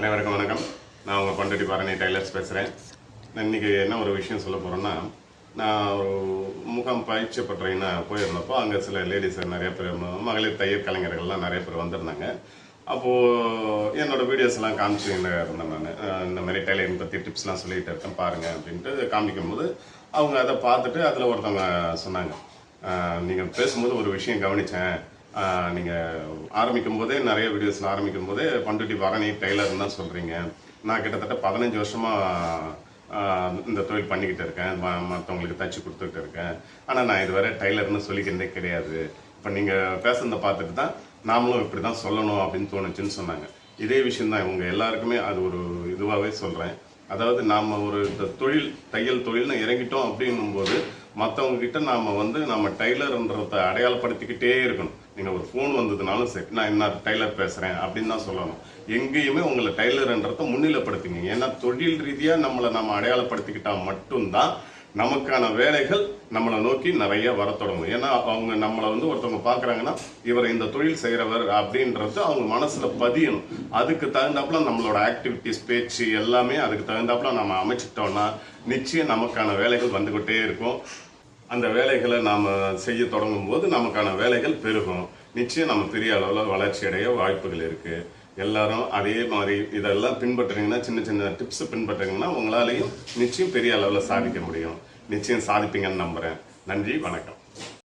அனைவருக்கும் வணக்கம். நான் உங்கள் கொண்டடி பரணி டைலர்ஸ் பேசுகிறேன் நான் இன்னைக்கு என்ன ஒரு விஷயம் சொல்ல போகிறேன்னா நான் ஒரு முகாம் பயிற்சி பட்டறைன்னு போயிருந்தப்போ அங்கே சில லேடிஸ் நிறைய பேர் மகளிர் தையர் கலைஞர்கள்லாம் நிறைய பேர் வந்திருந்தாங்க. அப்போது என்னோட வீடியோஸ்லாம் காமிச்சுன்னு இருந்தேன் நான். இந்த மாதிரி டைலரிங் பற்றி டிப்ஸ்லாம் சொல்லிகிட்டு இருக்கேன் பாருங்கள் அப்படின்ட்டு காமிக்கும் போது அவங்க அதை பார்த்துட்டு அதில் ஒருத்தவங்க சொன்னாங்க. நீங்கள் பேசும்போது ஒரு விஷயம் கவனித்தேன் நீங்கள் ஆரம்பிக்கும் போதே நிறைய வீடியோஸில் ஆரம்பிக்கும் போதே பண்டுட்டி பரணி டெய்லர்னு தான் சொல்கிறீங்க நான் கிட்டத்தட்ட பதினஞ்சு வருஷமாக இந்த தொழில் பண்ணிக்கிட்டு இருக்கேன். மற்றவங்களுக்கு தச்சு கொடுத்துக்கிட்டு இருக்கேன். ஆனால் நான் இதுவரை டைலர்னு சொல்லிக்கிறதே கிடையாது. இப்போ நீங்கள் பேசுனதை பார்த்துட்டு தான் நாமளும் இப்படி தான் சொல்லணும் அப்படின்னு தோணுச்சுன்னு சொன்னாங்க. இதே விஷயம் தான் இவங்க எல்லாருக்குமே அது ஒரு இதுவாகவே சொல்கிறேன் அதாவது நாம் ஒரு இந்த தொழில் தையல் தொழில்னு இறங்கிட்டோம் அப்படின்னும் போது மற்றவங்க கிட்ட நாம வந்து நம்ம டைலர்ன்றத அடையாளப்படுத்திக்கிட்டே இருக்கணும். நீங்கள் ஒரு ஃபோன் வந்ததுனாலும் சரி நான் என்ன டைலர் பேசுகிறேன் அப்படின்னு தான் சொல்லணும். எங்கேயுமே உங்களை டைலர்ன்றத முன்னிலைப்படுத்துங்க ஏன்னா தொழில் ரீதியாக நம்மளை நம்ம அடையாளப்படுத்திக்கிட்டா மட்டும்தான் நமக்கான வேலைகள் நம்மளை நோக்கி நிறைய வர தொடங்கும். ஏன்னா அவங்க நம்மளை வந்து ஒருத்தவங்க பார்க்குறாங்கன்னா இவர் இந்த தொழில் செய்கிறவர் அப்படின்றது அவங்க மனசில் பதியணும். அதுக்கு தகுந்தாப்புல நம்மளோட ஆக்டிவிட்டிஸ் பேச்சு எல்லாமே அதுக்கு தகுந்தாப்புல நம்ம அமைச்சிட்டோம்னா நிச்சயம் நமக்கான வேலைகள் வந்துக்கிட்டே இருக்கும். அந்த வேலைகளை நாம் செய்ய தொடங்கும் போது நமக்கான வேலைகள் பெருகும். நிச்சயம் நம்ம பெரிய அளவில் வளர்ச்சி அடைய வாய்ப்புகள் இருக்கு. எல்லாரும் அதே மாதிரி இதெல்லாம் பின்பற்றுறீங்கன்னா சின்ன சின்ன டிப்ஸ் பின்பற்றுறீங்கன்னா உங்களாலையும் நிச்சயம் பெரிய அளவில் சாதிக்க முடியும். நிச்சயம் சாதிப்பீங்கன்னு நம்புறேன். நன்றி வணக்கம்.